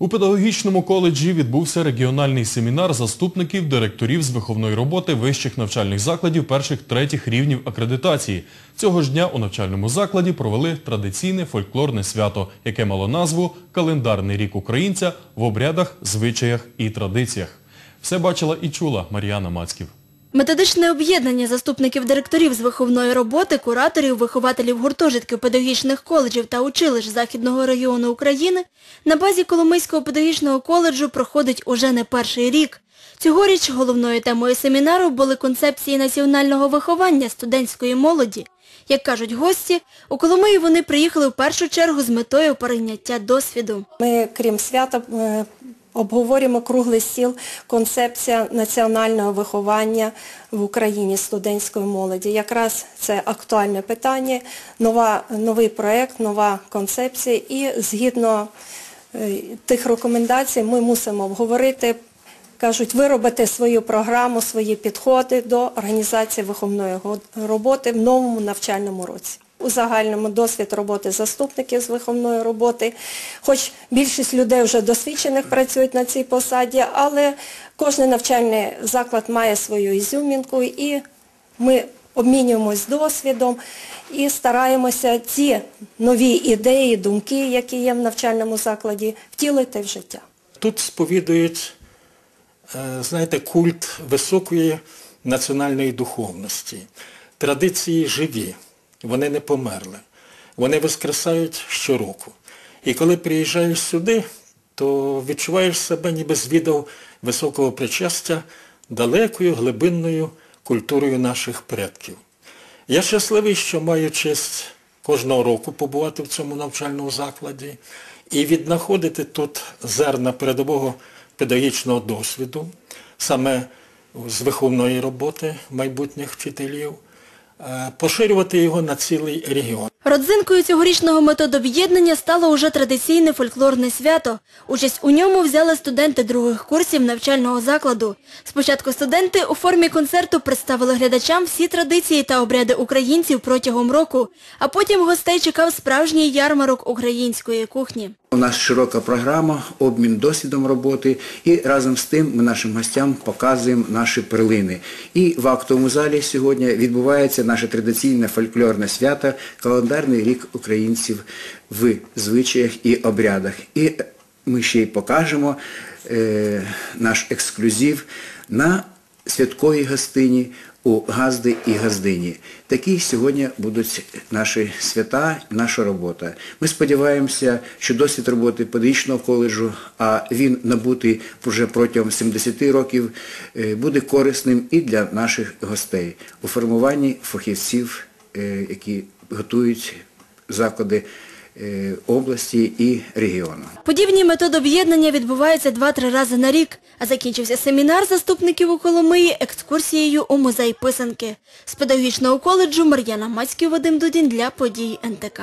У педагогічному коледжі відбувся регіональний семінар заступників директорів з виховної роботи вищих навчальних закладів перших-третіх рівнів акредитації. Цього ж дня у навчальному закладі провели традиційне фольклорне свято, яке мало назву «Календарний рік українця в обрядах, звичаях і традиціях». Все бачила і чула Мар'яна Мацьків. Методичне об'єднання заступників директорів з виховної роботи, кураторів, вихователів гуртожитків педагогічних коледжів та училищ Західного регіону України на базі Коломийського педагогічного коледжу проходить уже не перший рік. Цьогоріч головною темою семінару були концепції національного виховання студентської молоді. Як кажуть гості, у Коломиї вони приїхали в першу чергу з метою перейняття досвіду. Ми, крім свята, е, обговорюємо круглий стіл концепція національного виховання в Україні студентської молоді. Якраз це актуальне питання, нова, новий проєкт, нова концепція і згідно е, тих рекомендацій ми мусимо обговорити, кажуть, виробити свою програму, свої підходи до організації виховної роботи в новому навчальному році. У загальному досвід роботи заступників з виховної роботи, хоч більшість людей вже досвідчених працюють на цій посаді, але кожен навчальний заклад має свою ізюмінку і ми обмінюємось досвідом і стараємося ці нові ідеї, думки, які є в навчальному закладі, втілити в життя. Тут сповідують, е, знаєте, культ високої національної духовності. Традиції живі, вони не померли. Вони воскресають щороку. І коли приїжджаєш сюди, то відчуваєш себе ніби звідав високого причастя далекою глибинною культурою наших предків. Я щасливий, що маю честь кожного року побувати в цьому навчальному закладі і віднаходити тут зерна передового педагогічного досвіду, саме з виховної роботи майбутніх вчителів, поширювати його на цілий регіон. Родзинкою цьогорічного методоб'єднання стало уже традиційне фольклорне свято. Участь у ньому взяли студенти других курсів навчального закладу. Спочатку студенти у формі концерту представили глядачам всі традиції та обряди українців протягом року, а потім гостей чекав справжній ярмарок української кухні. У нас широка програма, обмін досвідом роботи і разом з тим ми нашим гостям показуємо наші перлини. І в актовому залі сьогодні відбувається наше традиційне фольклорне свято календарний рік українців в звичаях і обрядах. І ми ще й покажемо е, наш ексклюзив на святковій гостині у Газди і Газдині. Такі сьогодні будуть наші свята, наша робота. Ми сподіваємося, що досвід роботи педагогічного коледжу, а він набутий вже протягом 70 років, е, буде корисним і для наших гостей у формуванні фахівців, е, які готують заклади е, області і регіону. Подібні методоб'єднання відбуваються два-три рази на рік, а закінчився семінар заступників у Коломиї екскурсією у музей писанки. З педагогічного коледжу Мар'яна Мацький, Вадим Дудін для подій НТК.